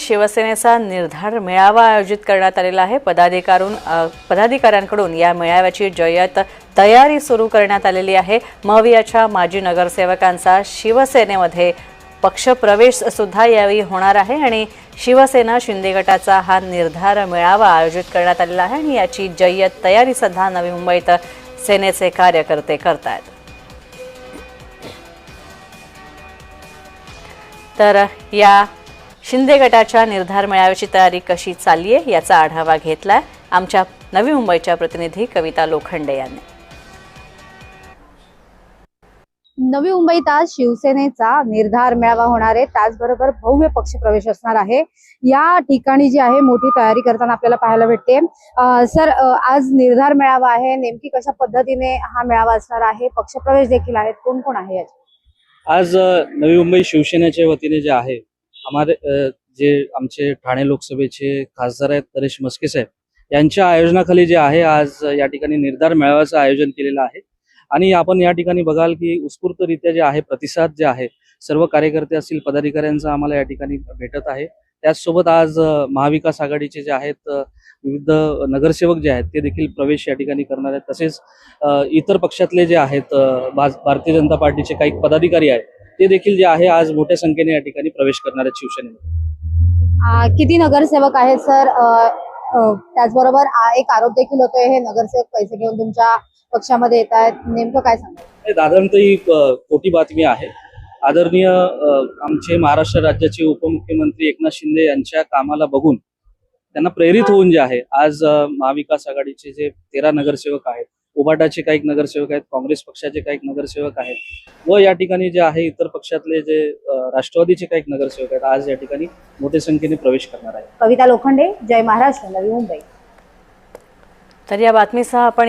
शिवसेनेचा निर्धार मेळावा आयोजित करण्यात आलेला आहे. पदाधिकारून पदाधिकाऱ्यांकडून या मेळाव्याची जय्यत तयारी सुरू करण्यात आलेली आहे. मवियाच्या माजी नगरसेवकांचा शिवसेनेमध्ये पक्षप्रवेश सुद्धा यावेळी होणार आहे आणि शिवसेना शिंदे गटाचा हा निर्धार मेळावा आयोजित करण्यात आलेला आहे आणि याची जय्यत तयारी सध्या नवी मुंबईत सेनेचे कार्यकर्ते करतायत. तर या शिंदे गटाच्या निर्धार मेळाव्याची तयारी कशी चालली आहे याचा आढावा घेतलाय आमच्या नवी मुंबईच्या प्रतिनिधी कविता लोखंडे यांनी. नवी मुंबईत आज शिवसेनेचा निर्धार मेळावा होणार आहे. त्याचबरोबर भव्य पक्षप्रवेश असणार आहे. या ठिकाणी जी आहे मोठी तयारी करताना आपल्याला पाहायला भेटते. सर आज निर्धार मेळावा आहे. नेमकी कशा पद्धतीने हा मेळावा असणार आहे? पक्षप्रवेश देखील आहेत. कोण कोण आहे? आज नवी मुंबई शिवसेनेच्या वतीने जे आहे आम्हाला जे आमचे ठाणे लोकसभेचे खासदार आहेत परेश मस्के साहेब यांच्या आयोजनाखाली जे आहे आज या ठिकाणी निर्धार मेळाव्याचं आयोजन केलेलं आहे. आणि आपण या ठिकाणी बघाल की उत्स्फूर्तरित्या जे आहे प्रतिसाद जे आहे सर्व कार्यकर्ते असतील पदाधिकाऱ्यांचा आम्हाला या ठिकाणी भेटत आहे. त्याचसोबत आज महाविकास आघाडीचे जे आहेत विविध नगरसेवक जे आहेत ते देखील प्रवेश या ठिकाणी करणार आहेत. तसेच इतर पक्षातले जे आहेत भारतीय जनता पार्टीचे काही पदाधिकारी आहेत ते देखील जे आहे आज मोठ्या संख्येने या ठिकाणी प्रवेश करणार आहेत शिवसेनेमध्ये. किती नगरसेवक आहेत सर? त्याचबरोबर एक आरोप देखील होतोय हे नगरसेवक पैसे घेऊन तुमच्या पक्षामध्ये येत आहेत. नेमकं काय सांगा हे साधारणतः ही खोटी बातमी आहे. आदरणीय आमचे महाराष्ट्र राज्याचे उपमुख्यमंत्री एकनाथ शिंदे यांच्या कामाला बघून त्यांना प्रेरित होऊन जे आहे आज महाविकास आघाडीचे जे तेरा नगरसेवक आहेत उबाटाचे काही नगरसेवक आहेत काँग्रेस पक्षाचे काही नगरसेवक आहेत. व या ठिकाणी जे आहे इतर पक्षातले जे राष्ट्रवादीचे काही नगरसेवक आहेत आज या ठिकाणी मोठ्या संख्येने प्रवेश करणार आहेत. कविता लोखंडे जय महाराष्ट्र नवी मुंबई. तर या बातमीसह आपण